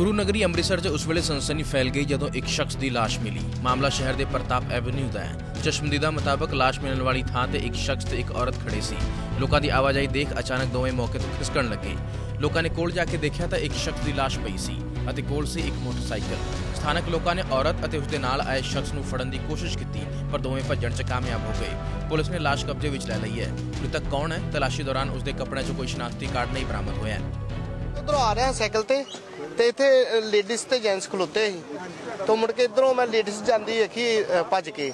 ਗੁਰੂ ਨਗਰੀ ਅੰਮ੍ਰਿਤਸਰ 'ਚ ਉਸ ਵੇਲੇ ਸਨਸਨੀ ਫੈਲ ਗਈ ਜਦੋਂ ਇੱਕ ਸ਼ਖਸ ਦੀ ਲਾਸ਼ ਮਿਲੀ। ਮਾਮਲਾ ਸ਼ਹਿਰ ਦੇ ਪ੍ਰਤਾਪ ਐਵਨਿਊ ਦਾ ਹੈ। ਚਸ਼ਮਦੀਦਾ ਮੁਤਾਬਕ ਲਾਸ਼ ਮਿਲਣ ਵਾਲੀ ਥਾਂ ਤੇ ਇੱਕ ਸ਼ਖਸ ਤੇ ਇੱਕ ਔਰਤ ਖੜੇ ਸੀ। ਲੋਕਾਂ ਦੀ ਆਵਾਜਾਈ ਦੇਖ ਅਚਾਨਕ ਦੋਵੇਂ ਮੌਕੇ ਤੋਂ ਖਿਸਕਣ ਲੱਗੇ। ਲੋਕਾਂ ਨੇ ਕੋਲ ਜਾ ਕੇ ਦੇਖਿਆ ਤਾਂ ਇੱਕ ਸ਼ਖਸ ਦੀ ਲਾਸ਼ ਪਈ ਸੀ ਅਤੇ ਕੋਲ ਸੀ ਇੱਕ ਮੋਟਰਸਾਈਕਲ। ਸਥਾਨਕ ਲੋਕਾਂ ਨੇ ਔਰਤ ਅਤੇ ਉਸ ਦੇ ਨਾਲ ਆਏ ਸ਼ਖਸ ਨੂੰ ਫੜਨ ਦੀ ਕੋਸ਼ਿਸ਼ ਕੀਤੀ, ਪਰ ਦੋਵੇਂ ਭੱਜਣ 'ਚ ਕਾਮਯਾਬ ਹੋ ਗਏ। ਪੁਲਿਸ ਨੇ ਲਾਸ਼ ਕਬਜ਼ੇ ਵਿੱਚ ਲੈ ਲਈ ਹੈ। ਮ੍ਰਿਤਕ ਕੌਣ ਹੈ? ਤਲਾਸ਼ੀ ਦੌਰਾਨ ਉਸ ਦੇ ਕੱਪੜਿਆਂ 'ਚੋਂ ਕੋਈ ਸ਼ਨਾਖਤੀ ਕਾਰਡ ਨਹੀਂ ਬਰਾਮਦ ਹੋਇਆ ਹੈ। ਉਧਰੋਂ ਆ ਰਿਹਾ ਸਾਈਕਲ ਤੇ ਤੇ ਇੱਥੇ ਲੇਡੀਜ਼ ਤੇ ਜੈਂਟਸ ਖਲੋਤੇ ਸੀ। ਤੋਂ ਮੁੜ ਕੇ ਇਧਰੋਂ ਮੈਂ ਲੇਡੀਜ਼ ਜਾਂਦੀ ਵੇਖੀ ਅ, ਭੱਜ ਕੇ।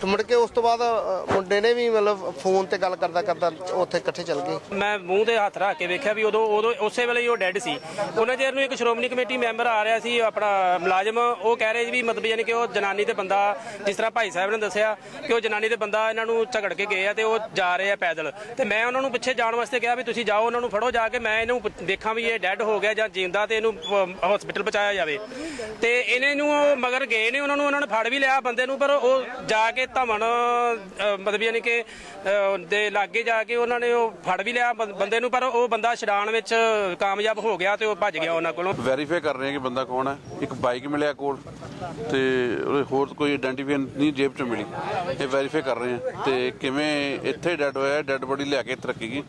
ਤੇ ਮੁੜ ਕੇ ਉਸ ਤੋਂ ਬਾਅਦ ਅ, ਮੁੰਡੇ ਨੇ ਵੀ ਮਤਲਬ ਫੋਨ ਤੇ ਗੱਲ ਕਰਦਾ ਕਰਦਾ ਉੱਥੇ ਇਕੱਠੇ ਚੱਲ ਗਏ। ਮੈਂ ਮੂੰਹ ਤੇ ਹੱਥ ਰੱਖ ਕੇ ਵੇਖਿਆ ਵੀ ਉਦੋਂ ਉਦੋਂ ਉਸੇ ਵੇਲੇ ਹੀ ਉਹ ਡੈੱਡ ਸੀ। ਉਹਨਾਂ ਚਿਰ ਨੂੰ ਇੱਕ ਸ਼੍ਰੋਮਣੀ ਕਮੇਟੀ ਮੈਂਬਰ ਆ ਰਿਹਾ ਸੀ ਆਪਣਾ ਮੁਲਾਜ਼ਮ। ਉਹ ਕਹਿ ਰਹੇ ਸੀ ਵੀ ਮਤਲਬ ਯਾਨੀ ਕਿ ਉਹ ਜਨਾਨੀ ਤੇ ਬੰਦਾ ਜਿਸ ਤਰ੍ਹਾਂ ਭਾਈ ਸਾਹਿਬ ਨੇ ਦੱਸਿਆ ਕਿ ਉਹ ਜਨਾਨੀ ਤੇ ਬੰਦਾ ਇਹਨਾਂ ਨੂੰ ਝਗੜ ਕੇ ਗਏ ਆ ਤੇ ਉਹ ਜਾ ਰਹੇ ਆ ਪੈਦਲ। ਤੇ ਮੈਂ ਉਹਨਾਂ ਨੂੰ ਪਿੱਛੇ ਜਾਣ ਵਾਸਤੇ ਕਿਹਾ ਵੀ ਤੁਸੀਂ ਜਾਓ ਉਹਨਾਂ ਨੂੰ ਫੜੋ ਜਾ ਕੇ। ਮੈਂ ਇਹਨੂੰ ਪੁੱਛ- ਦੇਖਾਂ ਵੀ ਇਹ ਡੈੱਡ ਹੋ ਗਿਆ ਜਾਂ ਜਿੰਦਾ ਤੇ ਇਹਨੂੰ ਹਸਪੀਟਲ ਪਹੁੰਚਾਇਆ ਜਾਵੇ। ਤੇ ਇਹਨੇ ਨੂੰ ਉਹ ਮਗਰ ਗਏ ਨੇ, ਉਹਨਾਂ ਨੂੰ ਉਹਨਾਂ ਨੇ ਫੜ ਵੀ ਲਿਆ ਬੰਦੇ ਨੂੰ, ਪਰ ਉਹ ਜਾ ਕੇ ਧਮਨ ਮਤਲਬ ਯਾਨੀ ਕਿ ਦੇ ਲਾਗੇ ਜਾ ਕੇ ਉਹਨਾਂ ਨੇ ਉਹ ਫੜ ਵੀ ਲਿਆ ਬੰਦੇ ਨੂੰ, ਪਰ ਉਹ ਬੰਦਾ ਛਡਾਣ ਵਿੱਚ ਕਾਮਯਾਬ ਹੋ ਗਿਆ ਤੇ ਉਹ ਭੱਜ ਗਿਆ ਉਹਨਾਂ ਕੋਲੋਂ। ਵੈਰੀਫਾਈ ਕਰ ਰਹੇ ਹਾਂ ਕਿ ਬੰਦਾ ਕੌਣ ਹੈ। ਇੱਕ ਬਾਈਕ ਮਿਲਿਆ ਕੋਲ ਤੇ ਹੋਰ ਕੋਈ ਆਇਡੈਂਟੀਫਿਕੇਸ਼ਨ ਨਹੀਂ ਜੇਬ 'ਚ ਮਿਲੀ। ਇਹ ਵੈਰੀਫਾਈ ਕਰ ਰਹੇ ਹਾਂ ਤੇ ਕਿਵੇਂ ਇੱਥੇ ਡੈਡ ਹੋਇਆ ਡੈਡ ਬੋਡੀ ਲਿਆ ਕੇ ਤਰੱਕੀ ਗਈ